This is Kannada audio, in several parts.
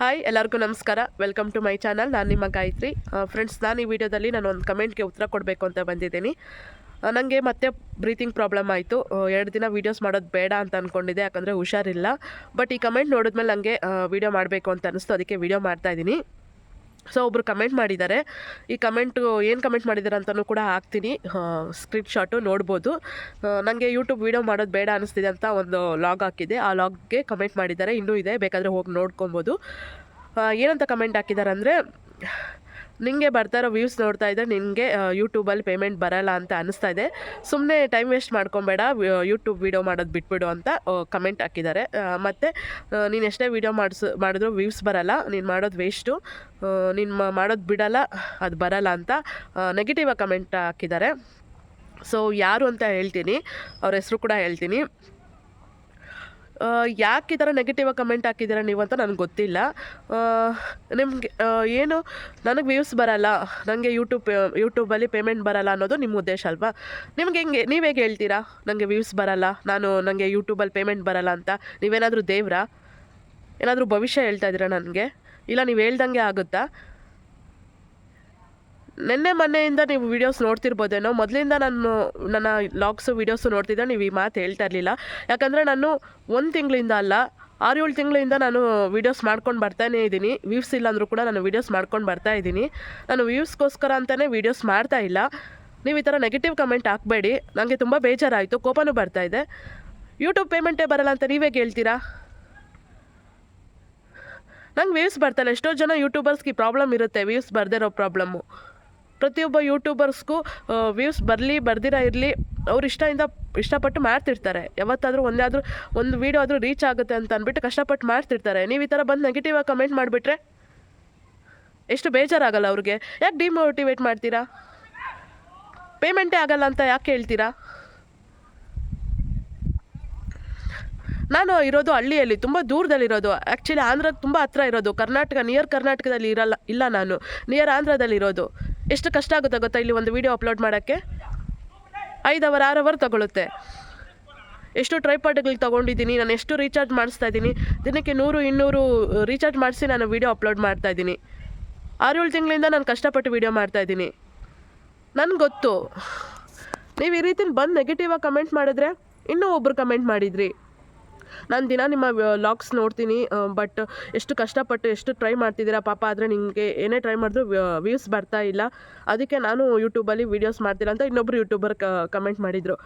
ಹಾಯ್ ಎಲ್ಲರಿಗೂ ನಮಸ್ಕಾರ. ವೆಲ್ಕಮ್ ಟು ಮೈ ಚಾನಲ್ ನಾನು ನಿಮ್ಮ ಗಾಯತ್ರಿ. ಫ್ರೆಂಡ್ಸ್ ನಾನು ಈ ವಿಡಿಯೋದಲ್ಲಿ ನಾನು ಒಂದು ಕಮೆಂಟ್ಗೆ ಉತ್ತರ ಕೊಡಬೇಕು ಅಂತ ಬಂದಿದ್ದೀನಿ. ನನಗೆ ಮತ್ತೆ ಬ್ರೀತಿಂಗ್ ಪ್ರಾಬ್ಲಮ್ ಆಯಿತು. ಎರಡು ದಿನ ವೀಡಿಯೋಸ್ ಮಾಡೋದು ಬೇಡ ಅಂತ ಅಂದ್ಕೊಂಡಿದ್ದೆ ಯಾಕಂದರೆ ಹುಷಾರಿಲ್ಲ. ಬಟ್ ಈ ಕಮೆಂಟ್ ನೋಡಿದ್ಮೇಲೆ ನನಗೆ ವೀಡಿಯೋ ಮಾಡಬೇಕು ಅಂತ ಅನ್ನಿಸ್ತು ಅದಕ್ಕೆ ವೀಡಿಯೋ ಮಾಡ್ತಾಯಿದ್ದೀನಿ ಸೊ ಒಬ್ಬರು ಕಮೆಂಟ್ ಮಾಡಿದ್ದಾರೆ. ಈ ಕಮೆಂಟು ಏನು ಕಮೆಂಟ್ ಮಾಡಿದ್ದಾರೆ ಅಂತಲೂ ಕೂಡ ಹಾಕ್ತೀನಿ. ಸ್ಕ್ರೀನ್ ಶಾಟು ನೋಡ್ಬೋದು. ನನಗೆ ಯೂಟ್ಯೂಬ್ ವೀಡಿಯೋ ಮಾಡೋದು ಬೇಡ ಅನಿಸ್ತಿದೆ ಅಂತ ಒಂದು ಲಾಗ್ ಹಾಕಿದೆ. ಆ ಲಾಗ್ಗೆ ಕಮೆಂಟ್ ಮಾಡಿದ್ದಾರೆ. ಇನ್ನೂ ಇದೆ. ಬೇಕಾದರೆ ಹೋಗಿ ನೋಡ್ಕೊಬೋದು. ಏನಂತ ಕಮೆಂಟ್ ಹಾಕಿದ್ದಾರೆ ಅಂದರೆ ನಿಮಗೆ ಬರ್ತಾ ಇರೋ ವ್ಯೂಸ್ ನೋಡ್ತಾ ಇದ್ದರೆ ನಿಮಗೆ ಯೂಟ್ಯೂಬಲ್ಲಿ ಪೇಮೆಂಟ್ ಬರಲ್ಲ ಅಂತ ಅನಿಸ್ತಾ ಇದೆ. ಸುಮ್ಮನೆ ಟೈಮ್ ವೇಸ್ಟ್ ಮಾಡ್ಕೊಬೇಡ ಯೂಟ್ಯೂಬ್ ವೀಡಿಯೋ ಮಾಡೋದು ಬಿಟ್ಬಿಡು ಅಂತ ಕಮೆಂಟ್ ಹಾಕಿದ್ದಾರೆ. ಮತ್ತು ನೀನು ಎಷ್ಟೇ ವೀಡಿಯೋ ಮಾಡಿಸ್, ಮಾಡಿದ್ರು ವ್ಯೂಸ್ ಬರಲ್ಲ, ನೀನು ಮಾಡೋದು ವೇಸ್ಟು ನೀನು ಮಾಡೋದು ಬಿಡಲ್ಲ, ಅದು ಬರಲ್ಲ ಅಂತ ನೆಗೆಟಿವ್ ಕಮೆಂಟ್ ಹಾಕಿದ್ದಾರೆ. ಸೊ ಯಾರು ಅಂತ ಹೇಳ್ತೀನಿ, ಅವ್ರ ಹೆಸರು ಕೂಡ ಹೇಳ್ತೀನಿ. ಯಾಕೆ ಈ ಥರ ನೆಗೆಟಿವ್ ಕಮೆಂಟ್ ಹಾಕಿದ್ದೀರಾ ನೀವು ಅಂತ ನನಗೆ ಗೊತ್ತಿಲ್ಲ. ನಿಮಗೆ ಏನು, ನನಗೆ ವ್ಯೂಸ್ ಬರಲ್ಲ. ನನಗೆ ಯೂಟ್ಯೂಬ್ ಯೂಟ್ಯೂಬಲ್ಲಿ ಪೇಮೆಂಟ್ ಬರಲ್ಲ ಅನ್ನೋದು ನಿಮ್ಮ ಉದ್ದೇಶ ಅಲ್ವಾ? ನಿಮ್ಗೆ ಹೆಂಗೆ, ನೀವು ಹೇಗೆ ಹೇಳ್ತೀರಾ? ನನಗೆ ವ್ಯೂಸ್ ಬರಲ್ಲ. ನಾನು ನನಗೆ ಯೂಟ್ಯೂಬಲ್ಲಿ ಪೇಮೆಂಟ್ ಬರಲ್ಲ ಅಂತ. ನೀವೇನಾದರೂ ದೇವ್ರಾ? ಏನಾದರೂ ಭವಿಷ್ಯ ಹೇಳ್ತಾ ಇದ್ದೀರಾ ನನಗೆ? ಇಲ್ಲ, ನೀವು ಹೇಳ್ದಂಗೆ ಆಗುತ್ತಾ? ನಿನ್ನೆ ಮೊನ್ನೆಯಿಂದ ನೀವು ವೀಡಿಯೋಸ್ ನೋಡ್ತಿರ್ಬೋದೇನೋ, ಮೊದಲಿಂದ ನಾನು ನನ್ನ ಲಾಗ್ಸು ವೀಡಿಯೋಸು ನೋಡ್ತಿದ್ದೆ, ನೀವು ಈ ಮಾತು ಹೇಳ್ತಾ ಇರಲಿಲ್ಲ. ಯಾಕಂದರೆ ನಾನು ಒಂದು ತಿಂಗಳಿಂದ ಅಲ್ಲ ಆರು ಏಳು ತಿಂಗಳಿಂದ ನಾನು ವೀಡಿಯೋಸ್ ಮಾಡ್ಕೊಂಡು ಬರ್ತಾನೇ ಇದ್ದೀನಿ. ವ್ಯೂಸ್ ಇಲ್ಲ ಕೂಡ ನಾನು ವೀಡಿಯೋಸ್ ಮಾಡ್ಕೊಂಡು ಬರ್ತಾ ಇದ್ದೀನಿ. ನಾನು ವ್ಯೂಸ್ಗೋಸ್ಕರ ಅಂತಲೇ ವೀಡಿಯೋಸ್ ಮಾಡ್ತಾ ಇಲ್ಲ. ನೀವು ಈ ಥರ ನೆಗೆಟಿವ್ ಕಮೆಂಟ್ ಹಾಕಬೇಡಿ. ನನಗೆ ತುಂಬ ಬೇಜಾರಾಯಿತು, ಕೋಪನೂ ಬರ್ತಾ ಇದೆ. ಯೂಟ್ಯೂಬ್ ಪೇಮೆಂಟೇ ಬರಲ್ಲ ಅಂತ ನೀವೇ ಹೇಳ್ತೀರಾ? ನಂಗೆ ವ್ಯೂಸ್ ಬರ್ತಲ್ಲ ಎಷ್ಟೋ ಜನ ಯೂಟ್ಯೂಬರ್ಸ್ಗೆ ಪ್ರಾಬ್ಲಮ್ ಇರುತ್ತೆ ವ್ಯೂಸ್ ಬರ್ದಿರೋ ಪ್ರಾಬ್ಲಮ್ಮು ಪ್ರತಿಯೊಬ್ಬ ಯೂಟ್ಯೂಬರ್ಸ್ಗೂ ವ್ಯೂಸ್ ಬರಲಿ, ಬರ್ದಿರ, ಇರಲಿ, ಅವ್ರು ಇಷ್ಟದಿಂದ ಇಷ್ಟಪಟ್ಟು ಮಾಡ್ತಿರ್ತಾರೆ. ಯಾವತ್ತಾದರೂ ಒಂದೇ ಆದರೂ ಒಂದು ವೀಡಿಯೋ ಆದರೂ ರೀಚ್ ಆಗುತ್ತೆ ಅಂತ ಅಂದ್ಬಿಟ್ಟು ಕಷ್ಟಪಟ್ಟು ಮಾಡ್ತಿರ್ತಾರೆ. ನೀವು ಈ ಥರ ಬಂದು ನೆಗೆಟಿವ್ ಆಗಿ ಕಮೆಂಟ್ ಮಾಡಿಬಿಟ್ರೆ ಎಷ್ಟು ಬೇಜಾರಾಗಲ್ಲ ಅವ್ರಿಗೆ. ಯಾಕೆ ಡಿಮೋಟಿವೇಟ್ ಮಾಡ್ತೀರಾ? ಪೇಮೆಂಟೇ ಆಗಲ್ಲ ಅಂತ ಯಾಕೆ ಹೇಳ್ತೀರಾ? ನಾನು ಇರೋದು ಹಳ್ಳಿಯಲ್ಲಿ, ತುಂಬ ದೂರದಲ್ಲಿರೋದು. ಆ್ಯಕ್ಚುಲಿ ಆಂಧ್ರಕ್ಕೆ ತುಂಬ ಹತ್ರ ಇರೋದು. ಕರ್ನಾಟಕ ನಿಯರ್ ಕರ್ನಾಟಕದಲ್ಲಿ ಇರಲ್ಲ, ಇಲ್ಲ ನಾನು. ನಿಯರ್ ಆಂಧ್ರದಲ್ಲಿ ಇರೋದು ಎಷ್ಟು ಕಷ್ಟ ಆಗುತ್ತೆ ಗೊತ್ತಾ ಇಲ್ಲಿ ಒಂದು ವೀಡಿಯೋ ಅಪ್ಲೋಡ್ ಮಾಡೋಕ್ಕೆ? ಐದು ಅವರ್, ಆರು ಅವರ್ ತಗೊಳುತ್ತೆ. ಎಷ್ಟು ಟ್ರೈಪಾಡ್ಗಳಿಗೆ ತೊಗೊಂಡಿದ್ದೀನಿ, ನಾನು ಎಷ್ಟು ರೀಚಾರ್ಜ್ ಮಾಡಿಸ್ತಾ ಇದ್ದೀನಿ, ದಿನಕ್ಕೆ ನೂರು, ಇನ್ನೂರು ರೀಚಾರ್ಜ್ ಮಾಡಿಸಿ ನಾನು ವೀಡಿಯೋ ಅಪ್ಲೋಡ್ ಮಾಡ್ತಾ ಇದ್ದೀನಿ. ಆರು ತಿಂಗಳಿಂದ ನಾನು ಕಷ್ಟಪಟ್ಟು ವೀಡಿಯೋ ಮಾಡ್ತಾ ಇದ್ದೀನಿ. ನನಗೆ ಗೊತ್ತು. ನೀವು ಈ ರೀತಿ ಬಂದು ನೆಗೆಟಿವ್ ಆಗಿ ಕಮೆಂಟ್ ಮಾಡಿದ್ರೆ ಇನ್ನೂ ಒಬ್ಬರು ಕಮೆಂಟ್ ಮಾಡಿದ್ರಿ. ನಾನು ದಿನ ನಿಮ್ಮ ಲಾಗ್ಸ್ ನೋಡ್ತೀನಿ ಬಟ್ ಎಷ್ಟು ಕಷ್ಟಪಟ್ಟು ಎಷ್ಟು ಟ್ರೈ ಮಾಡ್ತಿದ್ದೀರಾ ಪಾಪ, ಆದರೆ ನಿಮಗೆ ಏನೇ ಟ್ರೈ ಮಾಡಿದ್ರು ವ್ಯೂಸ್ ಬರ್ತಾ ಇಲ್ಲ. ಅದಕ್ಕೆ ನಾನು ಯೂಟ್ಯೂಬಲ್ಲಿ ವೀಡಿಯೋಸ್ ಮಾಡ್ತಿಲ್ಲ ಅಂತ ಇನ್ನೊಬ್ರು ಯೂಟ್ಯೂಬರ್ ಕಮೆಂಟ್ ಮಾಡಿದರು.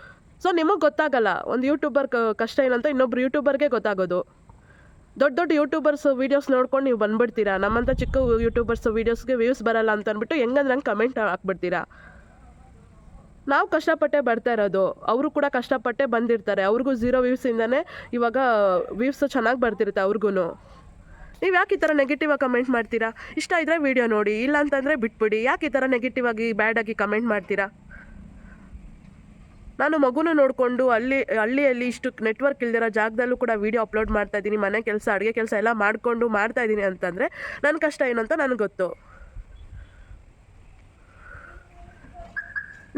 ಸೊ ನಿಮಗೆ ಗೊತ್ತಾಗಲ್ಲ, ಒಂದು ಯೂಟ್ಯೂಬರ್ ಕಷ್ಟ ಏನಂತ ಇನ್ನೊಬ್ರು ಯೂಟ್ಯೂಬರ್ಗೆ ಗೊತ್ತಾಗೋದು. ದೊಡ್ಡ ದೊಡ್ಡ ಯೂಟ್ಯೂಬರ್ಸ್ ವೀಡಿಯೋಸ್ ನೋಡ್ಕೊಂಡು ನೀವು ಬಂದ್ಬಿಡ್ತೀರಾ? ನಮ್ಮಂಥ ಚಿಕ್ಕ ಯೂಟ್ಯೂಬರ್ಸ್ ವೀಡಿಯೋಸ್ಗೆ ವ್ಯೂಸ್ ಬರಲ್ಲ ಅಂತ ಅಂದ್ಬಿಟ್ಟು ಹೆಂಗಂದ್ರೆ ಹಂಗೆ ಕಮೆಂಟ್ ಹಾಕ್ಬಿಡ್ತೀರಾ? ನಾವು ಕಷ್ಟಪಟ್ಟೆ ಬರ್ತಾ ಇರೋದು. ಅವರು ಕೂಡ ಕಷ್ಟಪಟ್ಟೆ ಬಂದಿರ್ತಾರೆ. ಅವ್ರಿಗೂ ಝೀರೋ ವ್ಯೂಸಿಂದನೇ ಇವಾಗ ವ್ಯೂಸ್ ಚೆನ್ನಾಗಿ ಬರ್ತಿರುತ್ತೆ ಅವ್ರಿಗೂ ನೀವು ಯಾಕೆ ಈ ಥರ ನೆಗೆಟಿವ್ ಆಗಿ ಕಮೆಂಟ್ ಮಾಡ್ತೀರಾ? ಇಷ್ಟ ಇದ್ದರೆ ವೀಡಿಯೋ ನೋಡಿ. ಇಲ್ಲ ಅಂತಂದರೆ ಬಿಟ್ಬಿಡಿ. ಯಾಕೆ ಈ ಥರ ನೆಗೆಟಿವ್ ಆಗಿ ಬ್ಯಾಡಾಗಿ ಕಮೆಂಟ್ ಮಾಡ್ತೀರಾ? ನಾನು ಮಗುನ ನೋಡಿಕೊಂಡು ಅಲ್ಲಿ, ಹಳ್ಳಿಯಲ್ಲಿ ಇಷ್ಟು ನೆಟ್ವರ್ಕ್ ಇಲ್ದಿರೋ ಜಾಗದಲ್ಲೂ ಕೂಡ ವೀಡಿಯೋ ಅಪ್ಲೋಡ್ ಮಾಡ್ತಾ ಇದ್ದೀನಿ. ಮನೆ ಕೆಲಸ, ಅಡುಗೆ ಕೆಲಸ ಎಲ್ಲ ಮಾಡಿಕೊಂಡು, ಮಾಡ್ತಾ ಇದ್ದೀನಿ ಅಂತಂದರೆ ನನ್ನ ಕಷ್ಟ ಏನು ಅಂತ ನನಗೆ ಗೊತ್ತು.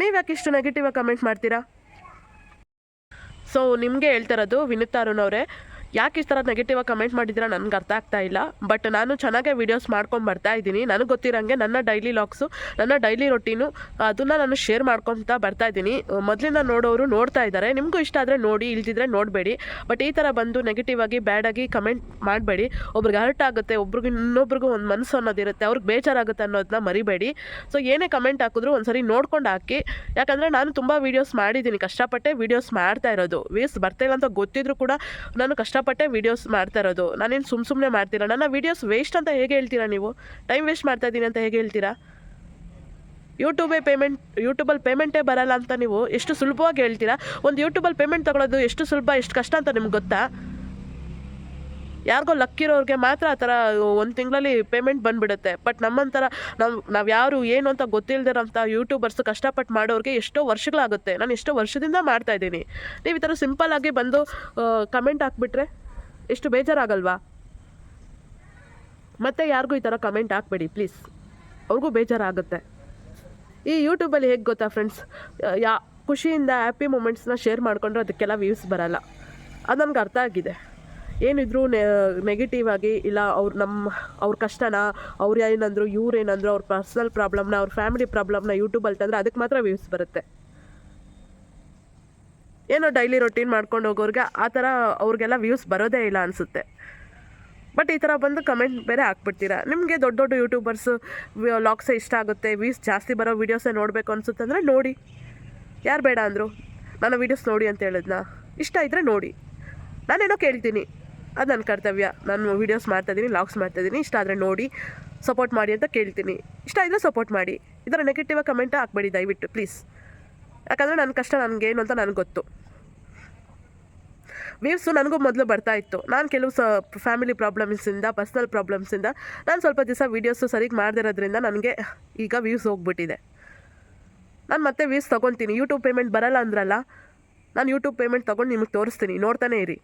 ನೀವು ಯಾಕೆ ಇಷ್ಟು ನೆಗೆಟಿವ್ ಆಗಿ ಕಮೆಂಟ್ ಮಾಡ್ತೀರಾ? ಸೊ ನಿಮಗೆ ಹೇಳ್ತಿರೋದು ವಿನುತಾ ಅರುಣ್ ಅವರೇ. ಯಾಕೆ ಈ ಥರ ನೆಗೆಟಿವ್ ಆಗಿ ಕಮೆಂಟ್ ಮಾಡಿದ್ರೆ ನನಗೆ ಅರ್ಥ ಆಗ್ತಾ ಇಲ್ಲ. ಬಟ್ ನಾನು ಚೆನ್ನಾಗೆ ವೀಡಿಯೋಸ್ ಮಾಡ್ಕೊಂಡು ಬರ್ತಾ ಇದ್ದೀನಿ. ನನಗೆ ಗೊತ್ತಿರೋಂಗೆ ನನ್ನ ಡೈಲಿ ಲಾಕ್ಸು ನನ್ನ ಡೈಲಿ ರೊಟೀನು ಅದನ್ನು ನಾನು ಶೇರ್ ಮಾಡ್ಕೊತಾ ಬರ್ತಾ ಇದ್ದೀನಿ. ಮೊದಲಿಂದ ನೋಡೋರು ನೋಡ್ತಾ ಇದ್ದಾರೆ. ನಿಮಗೂ ಇಷ್ಟ ಆದರೆ ನೋಡಿ, ಇಲ್ದಿದ್ರೆ ನೋಡಬೇಡಿ. ಬಟ್ ಈ ಥರ ಬಂದು ನೆಗೆಟಿವ್ ಆಗಿ ಬ್ಯಾಡಾಗಿ ಕಮೆಂಟ್ ಮಾಡಬೇಡಿ. ಒಬ್ರಿಗೆ ಹರ್ಟ್ ಆಗುತ್ತೆ, ಒಬ್ರಿಗೆ ಇನ್ನೊಬ್ರಿಗೂ ಒಂದು ಮನಸ್ಸು ಅನ್ನೋದಿರುತ್ತೆ ಅವ್ರಿಗೆ ಬೇಜಾರಾಗುತ್ತೆ ಅನ್ನೋದನ್ನ ಮರಿಬೇಡಿ. ಸೊ ಏನೇ ಕಮೆಂಟ್ ಹಾಕಿದ್ರು ಒಂದ್ಸರಿ ನೋಡ್ಕೊಂಡು ಹಾಕಿ. ಯಾಕಂದರೆ ನಾನು ತುಂಬ ವೀಡಿಯೋಸ್ ಮಾಡಿದ್ದೀನಿ. ಕಷ್ಟಪಟ್ಟೆ ವೀಡಿಯೋಸ್ ಮಾಡ್ತಾ ಇರೋದು. ವೀಸ್ ಬರ್ತಾ ಇಲ್ಲ ಅಂತ ಗೊತ್ತಿದ್ರು ಕೂಡ ನಾನು ಕಷ್ಟಪಟ್ಟೆ ವೀಡಿಯೋಸ್ ಮಾಡ್ತಾ ಇರೋದು. ನಾನೇನು ಸುಮ್ಮ ಸುಮ್ಮನೆ ಮಾಡ್ತೀರಾ ನನ್ನ ವೀಡಿಯೋಸ್ ವೇಸ್ಟ್ ಅಂತ ಹೇಗೆ ಹೇಳ್ತೀರಾ ನೀವು? ಟೈಮ್ ವೇಸ್ಟ್ ಮಾಡ್ತಾ ಇದ್ದೀನಿ ಅಂತ ಹೇಗೆ ಹೇಳ್ತೀರಾ? ಯೂಟ್ಯೂಬೇ ಪೇಮೆಂಟ್ ಯೂಟ್ಯೂಬಲ್ಲಿ ಪೇಮೆಂಟೇ ಬರಲ್ಲ ಅಂತ ನೀವು ಎಷ್ಟು ಸುಲಭವಾಗಿ ಹೇಳ್ತೀರಾ? ಒಂದು ಯೂಟ್ಯೂಬಲ್ಲಿ ಪೇಮೆಂಟ್ ತೊಗೊಳೋದು ಎಷ್ಟು ಸುಲಭ, ಎಷ್ಟು ಕಷ್ಟ ಅಂತ ನಿಮ್ಗೆ ಗೊತ್ತಾ? ಯಾರಿಗೋ ಲಕ್ಕಿರೋರಿಗೆ ಮಾತ್ರ ಆ ಥರ ಒಂದು ತಿಂಗಳಲ್ಲಿ ಪೇಮೆಂಟ್ ಬಂದುಬಿಡುತ್ತೆ. ಬಟ್ ನಮ್ಮಂಥರ, ನಾವು ನಾವು ಯಾರು ಏನು ಅಂತ ಗೊತ್ತಿಲ್ಲದಿರೋಂಥ ಯೂಟ್ಯೂಬರ್ಸ್ ಕಷ್ಟಪಟ್ಟು ಮಾಡೋರಿಗೆ ಎಷ್ಟೋ ವರ್ಷಗಳಾಗುತ್ತೆ. ನಾನು ಎಷ್ಟೋ ವರ್ಷದಿಂದ ಮಾಡ್ತಾ ಇದ್ದೀನಿ. ನೀವು ಈ ಥರ ಸಿಂಪಲ್ಲಾಗಿ ಬಂದು ಕಮೆಂಟ್ ಹಾಕ್ಬಿಟ್ರೆ ಎಷ್ಟು ಬೇಜಾರಾಗಲ್ವಾ? ಮತ್ತೆ ಯಾರಿಗೂ ಈ ಥರ ಕಮೆಂಟ್ ಹಾಕ್ಬೇಡಿ ಪ್ಲೀಸ್ ಅವ್ರಿಗೂ ಬೇಜಾರಾಗುತ್ತೆ. ಈ ಯೂಟ್ಯೂಬಲ್ಲಿ ಹೇಗೆ ಗೊತ್ತಾ ಫ್ರೆಂಡ್ಸ್ ಯಾ, ಖುಷಿಯಿಂದ ಹ್ಯಾಪಿ ಮೂಮೆಂಟ್ಸ್ನ ಶೇರ್ ಮಾಡಿಕೊಂಡ್ರೆ ಅದಕ್ಕೆಲ್ಲ ವ್ಯೂಸ್ ಬರಲ್ಲ. ಅದು ನನಗೆ ಅರ್ಥ ಆಗಿದೆ. ಏನಿದ್ರು ನೆಗೆಟಿವ್ ಆಗಿ ಇಲ್ಲ, ಅವ್ರು ನಮ್ಮ ಅವ್ರ ಕಷ್ಟನ, ಅವ್ರು ಏನಂದ್ರು, ಇವ್ರು ಏನಂದ್ರು, ಅವ್ರ ಪರ್ಸ್ನಲ್ ಪ್ರಾಬ್ಲಮ್ನ ಅವ್ರ ಫ್ಯಾಮಿಲಿ ಪ್ರಾಬ್ಲಮ್ನ ಯೂಟ್ಯೂಬಲ್ಲಿ ತಂದರೆ ಅದಕ್ಕೆ ಮಾತ್ರ ವ್ಯೂಸ್ ಬರುತ್ತೆ. ಏನೋ ಡೈಲಿ ರೊಟೀನ್ ಮಾಡ್ಕೊಂಡು ಹೋಗೋರಿಗೆ ಆ ಥರ ಅವ್ರಿಗೆಲ್ಲ ವ್ಯೂಸ್ ಬರೋದೇ ಇಲ್ಲ ಅನಿಸುತ್ತೆ. ಬಟ್ ಈ ಥರ ಬಂದು ಕಮೆಂಟ್ ಬೇರೆ ಹಾಕ್ಬಿಡ್ತೀರಾ? ನಿಮಗೆ ದೊಡ್ಡ ದೊಡ್ಡ ಯೂಟ್ಯೂಬರ್ಸು ಲಾಕ್ಸೇ ಇಷ್ಟ ಆಗುತ್ತೆ ವ್ಯೂಸ್ ಜಾಸ್ತಿ ಬರೋ ವೀಡಿಯೋಸೇ ನೋಡಬೇಕು ಅನ್ಸುತ್ತೆ ಅಂದರೆ ನೋಡಿ. ಯಾರು ಬೇಡ ಅಂದರು? ನನ್ನ ವೀಡಿಯೋಸ್ ನೋಡಿ ಅಂತ ಹೇಳಿದ್ನ? ಇಷ್ಟ ಇದ್ದರೆ ನೋಡಿ. ನಾನೇನೋ ಕೇಳ್ತೀನಿ. ಅದು ನನ್ನ ಕರ್ತವ್ಯ. ನಾನು ವೀಡಿಯೋಸ್ ಮಾಡ್ತಾಯಿದ್ದೀನಿ ಲಾಗ್ಸ್ ಮಾಡ್ತಾಯಿದ್ದೀನಿ ಇಷ್ಟ ಆದರೆ ನೋಡಿ ಸಪೋರ್ಟ್ ಮಾಡಿ ಅಂತ ಕೇಳ್ತೀನಿ. ಇಷ್ಟ ಇದ್ದರೆ ಸಪೋರ್ಟ್ ಮಾಡಿ. ಇದರ ನೆಗೆಟಿವ್ ಕಮೆಂಟ್ ಹಾಕ್ಬೇಡಿ ದಯವಿಟ್ಟು ಪ್ಲೀಸ್ ಯಾಕಂದರೆ ನನ್ನ ಕಷ್ಟ ನನಗೇನು ಅಂತ ನನಗೆ ಗೊತ್ತು. ವೀವ್ಸು ನನಗೂ ಮೊದಲು ಬರ್ತಾ ಇತ್ತು. ನಾನು ಕೆಲವು ಸ ಫ್ಯಾಮಿಲಿ ಪ್ರಾಬ್ಲಮ್ಸಿಂದ ಪರ್ಸ್ನಲ್ ಪ್ರಾಬ್ಲಮ್ಸಿಂದ ನಾನು ಸ್ವಲ್ಪ ದಿವಸ ವೀಡಿಯೋಸು ಸರಿಗೆ ಮಾಡದಿರೋದ್ರಿಂದ ನನಗೆ ಈಗ ವ್ಯೂಸ್ ಹೋಗ್ಬಿಟ್ಟಿದೆ. ನಾನು ಮತ್ತೆ ವ್ಯೂಸ್ ತೊಗೊತೀನಿ. ಯೂಟ್ಯೂಬ್ ಪೇಮೆಂಟ್ ಬರಲ್ಲ ಅಂದ್ರಲ್ಲ, ನಾನು ಯೂಟ್ಯೂಬ್ ಪೇಮೆಂಟ್ ತೊಗೊಂಡು ನಿಮಗೆ ತೋರಿಸ್ತೀನಿ. ನೋಡ್ತಾನೇ ಇರಿ.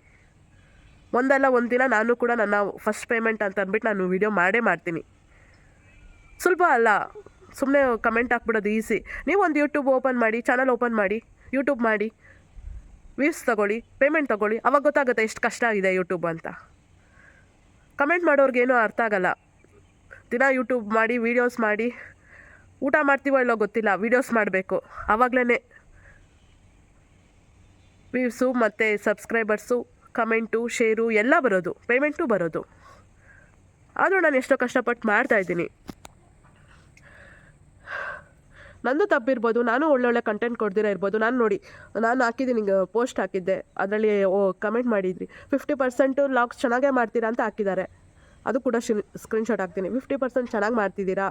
ಒಂದಲ್ಲ ಒಂದು ನಾನು ಕೂಡ ನನ್ನ ಫಸ್ಟ್ ಪೇಮೆಂಟ್ ಅಂತ ಅಂದ್ಬಿಟ್ಟು ನಾನು ವೀಡಿಯೋ ಮಾಡೇ ಮಾಡ್ತೀನಿ. ಸುಲಭ ಅಲ್ಲ ಸುಮ್ಮನೆ ಕಮೆಂಟ್ ಹಾಕ್ಬಿಡೋದು ಈಸಿ ನೀವು ಒಂದು ಯೂಟ್ಯೂಬ್ ಓಪನ್ ಮಾಡಿ ಚಾನಲ್ ಓಪನ್ ಮಾಡಿ ಯೂಟ್ಯೂಬ್ ಮಾಡಿ ವ್ಯೂಸ್ ತಗೊಳ್ಳಿ ಪೇಮೆಂಟ್ ತಗೊಳ್ಳಿ, ಅವಾಗ ಗೊತ್ತಾಗುತ್ತೆ ಎಷ್ಟು ಕಷ್ಟ ಆಗಿದೆ ಯೂಟ್ಯೂಬ್ ಅಂತ. ಕಮೆಂಟ್ ಮಾಡೋರ್ಗೇನೂ ಅರ್ಥ ಆಗಲ್ಲ. ದಿನ ಯೂಟ್ಯೂಬ್ ಮಾಡಿ ವೀಡಿಯೋಸ್ ಮಾಡಿ, ಊಟ ಮಾಡ್ತೀವೋ ಇಲ್ಲೋ ಗೊತ್ತಿಲ್ಲ ವೀಡಿಯೋಸ್ ಮಾಡಬೇಕು. ಆವಾಗಲೇ ವ್ಯೂಸು ಮತ್ತು ಸಬ್ಸ್ಕ್ರೈಬರ್ಸು ಕಮೆಂಟು, ಶೇರು ಎಲ್ಲ ಬರೋದು, ಪೇಮೆಂಟು ಬರೋದು. ಆದರೂ ನಾನು ಎಷ್ಟೋ ಕಷ್ಟಪಟ್ಟು ಮಾಡ್ತಾಯಿದ್ದೀನಿ ನಂದು ತಪ್ಪಿರ್ಬೋದು, ನಾನು ಒಳ್ಳೊಳ್ಳೆ ಕಂಟೆಂಟ್ ಕೊಡ್ದಿರ ಇರ್ಬೋದು. ನಾನು ನೋಡಿ, ನಾನು ಹಾಕಿದ್ದೀನಿ ಪೋಸ್ಟ್ ಹಾಕಿದ್ದೆ. ಅದರಲ್ಲಿ, ಓ ಕಮೆಂಟ್ ಮಾಡಿದ್ರಿ. ಫಿಫ್ಟಿ ಪರ್ಸೆಂಟು ಲಾಕ್ಸ್ ಚೆನ್ನಾಗೇ ಮಾಡ್ತೀರಾ ಅಂತ ಹಾಕಿದ್ದಾರೆ. ಅದು ಕೂಡ ಸ್ಕ್ರೀನ್ಶಾಟ್ ಹಾಕ್ತೀನಿ. ಫಿಫ್ಟಿ ಪರ್ಸೆಂಟ್ ಚೆನ್ನಾಗಿ ಮಾಡ್ತಿದ್ದೀರಾ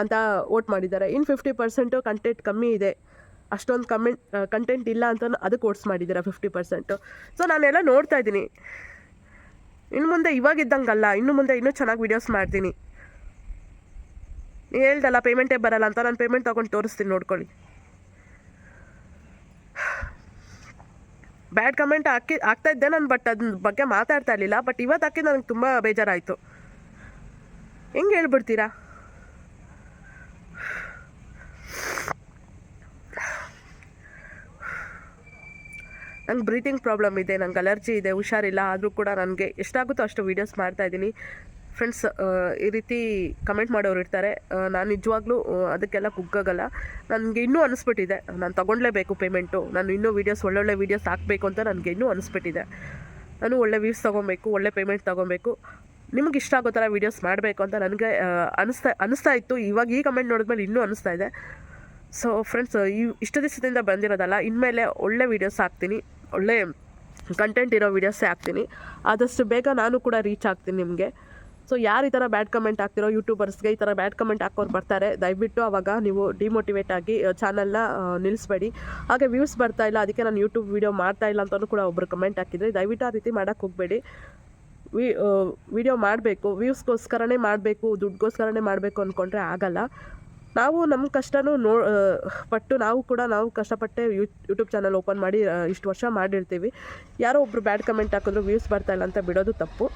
ಅಂತ ವೋಟ್ ಮಾಡಿದ್ದಾರೆ. ಇನ್ನು ಫಿಫ್ಟಿ ಪರ್ಸೆಂಟು ಕಂಟೆಂಟ್ ಕಮ್ಮಿ ಇದೆ. ಅಷ್ಟೊಂದು ಕಮೆಂಟ್ ಕಂಟೆಂಟ್ ಇಲ್ಲ ಅಂತ ಅದಕ್ಕೆ ಓಟ್ಸ್ ಮಾಡಿದ್ದೀರಾ ಫಿಫ್ಟಿ ಪರ್ಸೆಂಟು ಸೊ ನಾನೆಲ್ಲ ನೋಡ್ತಾ ಇದ್ದೀನಿ. ಇನ್ನು ಮುಂದೆ ಇವಾಗಿದ್ದಂಗಲ್ಲ ಇನ್ನು ಮುಂದೆ ಇನ್ನೂ ಚೆನ್ನಾಗಿ ವೀಡಿಯೋಸ್ ಮಾಡ್ತೀನಿ. ಹೇಳ್ದಲ್ಲ ಪೇಮೆಂಟೇ ಬರಲ್ಲ ಅಂತ, ನಾನು ಪೇಮೆಂಟ್ ತೊಗೊಂಡು ತೋರಿಸ್ತೀನಿ ನೋಡ್ಕೊಳ್ಳಿ. ಬ್ಯಾಡ್ ಕಮೆಂಟ್ ಹಾಕಿ ಆಗ್ತಾ ಇದ್ದೆ ನಾನು ಬಟ್ ಅದ್ರ ಬಗ್ಗೆ ಮಾತಾಡ್ತಾ ಇರಲಿಲ್ಲ ಬಟ್ ಇವತ್ತು ಹಾಕಿ ನನಗೆ ತುಂಬ ಬೇಜಾರಾಯಿತು. ಹೆಂಗೆ ಹೇಳ್ಬಿಡ್ತೀರಾ? ನಂಗೆ ಬ್ರೀತಿಂಗ್ ಪ್ರಾಬ್ಲಮ್ ಇದೆ, ನಂಗೆ ಅಲರ್ಜಿ ಇದೆ, ಹುಷಾರಿಲ್ಲ, ಆದರೂ ಕೂಡ ನನಗೆ ಎಷ್ಟಾಗುತ್ತೋ ಅಷ್ಟು ವೀಡಿಯೋಸ್ ಮಾಡ್ತಾಯಿದ್ದೀನಿ ಫ್ರೆಂಡ್ಸ್ ಈ ರೀತಿ ಕಮೆಂಟ್ ಮಾಡೋರು ಇರ್ತಾರೆ. ನಾನು ನಿಜವಾಗ್ಲೂ ಅದಕ್ಕೆಲ್ಲ ಕುಗ್ಗಲ್ಲ ನನಗೆ ಇನ್ನೂ ಅನಿಸ್ಬಿಟ್ಟಿದೆ. ನಾನು ತೊಗೊಳ್ಳೇಬೇಕು ಪೇಮೆಂಟು ನಾನು ಇನ್ನೂ ವೀಡಿಯೋಸ್ ಒಳ್ಳೊಳ್ಳೆ ವೀಡಿಯೋಸ್ ಹಾಕಬೇಕು ಅಂತ ನನಗೆ ಇನ್ನೂ ಅನಿಸ್ಬಿಟ್ಟಿದೆ. ನಾನು ಒಳ್ಳೆ ವ್ಯೂಸ್ ತೊಗೊಬೇಕು, ಒಳ್ಳೆ ಪೇಮೆಂಟ್ ತೊಗೊಬೇಕು. ನಿಮ್ಗೆ ಇಷ್ಟ ಆಗೋ ಥರ ವೀಡಿಯೋಸ್ ಮಾಡಬೇಕು ಅಂತ ನನಗೆ ಅನಿಸ್ತಾ ಅನಿಸ್ತಾ ಇತ್ತು. ಇವಾಗ ಈ ಕಮೆಂಟ್ ನೋಡಿದ್ಮೇಲೆ ಇನ್ನೂ ಅನಿಸ್ತಾ ಇದೆ. ಸೊ ಫ್ರೆಂಡ್ಸ್ ಈ, ಇಷ್ಟು ದಿವಸದಿಂದ ಬಂದಿರೋದಲ್ಲ, ಇನ್ಮೇಲೆ ಒಳ್ಳೆ ವೀಡಿಯೋಸ್ ಹಾಕ್ತೀನಿ. ಒಳ್ಳೆ ಕಂಟೆಂಟ್ ಇರೋ ವೀಡಿಯೋಸೇ ಹಾಕ್ತೀನಿ. ಆದಷ್ಟು ಬೇಗ ನಾನು ಕೂಡ ರೀಚ್ ಆಗ್ತೀನಿ ನಿಮಗೆ. ಸೊ ಯಾರು ಈ ಥರ ಬ್ಯಾಡ್ ಕಮೆಂಟ್ ಹಾಕ್ತಿರೋ ಯೂಟ್ಯೂಬರ್ಸ್ಗೆ ಈ ಥರ ಬ್ಯಾಡ್ ಕಮೆಂಟ್ ಹಾಕೋರು ಬರ್ತಾರೆ. ದಯವಿಟ್ಟು ಆವಾಗ ನೀವು ಡಿಮೋಟಿವೇಟ್ ಆಗಿ ಚಾನಲ್ನ ನಿಲ್ಲಿಸ್ಬೇಡಿ ಹಾಗೆ ವ್ಯೂಸ್ ಬರ್ತಾ ಇಲ್ಲ, ಅದಕ್ಕೆ ನಾನು ಯೂಟ್ಯೂಬ್ ವೀಡಿಯೋ ಮಾಡ್ತಾ ಇಲ್ಲ ಅಂತಲೂ ಕೂಡ ಒಬ್ಬರು ಕಮೆಂಟ್ ಹಾಕಿದರೆ, ದಯವಿಟ್ಟು ಆ ರೀತಿ ಮಾಡೋಕ್ಕೆ ಹೋಗಬೇಡಿ. ವಿ ವಿಡಿಯೋ ಮಾಡಬೇಕು ವ್ಯೂಸ್ಗೋಸ್ಕರನೇ ಮಾಡಬೇಕು, ದುಡ್ಡುಗೋಸ್ಕರನೇ ಮಾಡಬೇಕು ಅಂದ್ಕೊಂಡ್ರೆ ಆಗಲ್ಲ. ನಾವು ನಮ್ಮ ಕಷ್ಟನೂ ನೋ ಪಟ್ಟು ನಾವು ಕೂಡ ನಾವು ಕಷ್ಟಪಟ್ಟೆ ಯೂ ಯೂಟ್ಯೂಬ್ ಚಾನಲ್ ಓಪನ್ ಮಾಡಿ ಇಷ್ಟು ವರ್ಷ ಮಾಡಿರ್ತೀವಿ. ಯಾರೋ ಒಬ್ಬರು ಬ್ಯಾಡ್ ಕಮೆಂಟ್ ಹಾಕಿದ್ರು ವ್ಯೂಸ್ ಬರ್ತಾ ಇಲ್ಲ ಅಂತ ಬಿಡೋದು ತಪ್ಪು.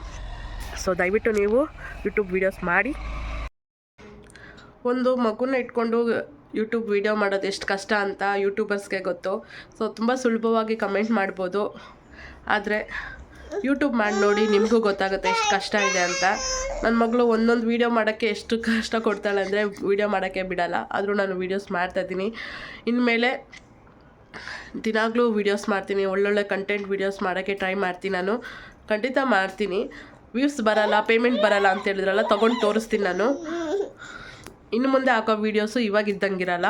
ಸೊ ದಯವಿಟ್ಟು ನೀವು ಯೂಟ್ಯೂಬ್ ವೀಡಿಯೋಸ್ ಮಾಡಿ. ಒಂದು ಮಗುನ ಇಟ್ಕೊಂಡು ಯೂಟ್ಯೂಬ್ ವೀಡಿಯೋ ಮಾಡೋದು ಎಷ್ಟು ಕಷ್ಟ ಅಂತ ಯೂಟ್ಯೂಬರ್ಸ್ಗೆ ಗೊತ್ತು. ಸೊ ತುಂಬ ಸುಲಭವಾಗಿ ಕಮೆಂಟ್ ಮಾಡ್ಬೋದು. ಆದರೆ ಯೂಟ್ಯೂಬ್ ಮಾಡಿ ನೋಡಿ, ನಿಮಗೂ ಗೊತ್ತಾಗುತ್ತೆ ಎಷ್ಟು ಕಷ್ಟ ಇದೆ ಅಂತ. ನನ್ನ ಮಗಳು ಒಂದೊಂದು ವೀಡಿಯೋ ಮಾಡೋಕ್ಕೆ ಎಷ್ಟು ಕಷ್ಟ ಕೊಡ್ತಾಳೆ ಅಂದರೆ ವೀಡಿಯೋ ಮಾಡೋಕ್ಕೆ ಬಿಡಲ್ಲ. ಆದರೂ ನಾನು ವೀಡಿಯೋಸ್ ಮಾಡ್ತಾಯಿದ್ದೀನಿ ಇನ್ಮೇಲೆ ದಿನಾಗಲೂ ವೀಡಿಯೋಸ್ ಮಾಡ್ತೀನಿ. ಒಳ್ಳೊಳ್ಳೆ ಕಂಟೆಂಟ್ ವೀಡಿಯೋಸ್ ಮಾಡೋಕ್ಕೆ ಟ್ರೈ ಮಾಡ್ತೀನಿ ನಾನು. ಖಂಡಿತ ಮಾಡ್ತೀನಿ. ವ್ಯೂಸ್ ಬರಲ್ಲ ಪೇಮೆಂಟ್ ಬರಲ್ಲ ಅಂತ ಹೇಳಿದ್ರಲ್ಲ, ತೊಗೊಂಡು ತೋರಿಸ್ತೀನಿ ನಾನು. ಇನ್ನು ಮುಂದೆ ಹಾಕೋ ವೀಡಿಯೋಸು ಇವಾಗ ಇದ್ದಂಗಿರಲ್ಲ.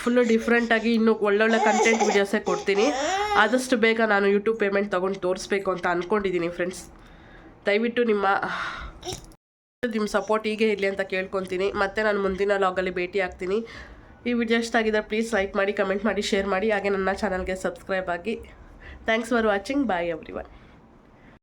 ಫುಲ್ಲು ಡಿಫ್ರೆಂಟಾಗಿ ಇನ್ನೂ ಒಳ್ಳೊಳ್ಳೆ ಕಂಟೆಂಟ್ ವೀಡಿಯೋಸೇ ಕೊಡ್ತೀನಿ. ಆದಷ್ಟು ಬೇಗ ನಾನು ಯೂಟ್ಯೂಬ್ ಪೇಮೆಂಟ್ ತೊಗೊಂಡು ತೋರಿಸ್ಬೇಕು ಅಂತ ಅಂದ್ಕೊಂಡಿದ್ದೀನಿ ಫ್ರೆಂಡ್ಸ್ ದಯವಿಟ್ಟು ನಿಮ್ಮ ನಿಮ್ಮ ಸಪೋರ್ಟ್ ಹೀಗೆ ಇರಲಿ ಅಂತ ಕೇಳ್ಕೊತೀನಿ. ಮತ್ತೆ ನಾನು ಮುಂದಿನ ಲಾಗಲ್ಲಿ ಭೇಟಿ ಆಗ್ತೀನಿ. ಈ ವಿಡಿಯೋ ಇಷ್ಟ ಆಗಿದ್ರೆ ಪ್ಲೀಸ್ ಲೈಕ್ ಮಾಡಿ ಕಮೆಂಟ್ ಮಾಡಿ ಶೇರ್ ಮಾಡಿ. ಹಾಗೆ ನನ್ನ ಚಾನಲ್ಗೆ ಸಬ್ಸ್ಕ್ರೈಬ್ ಆಗಿ. Thanks for watching bye every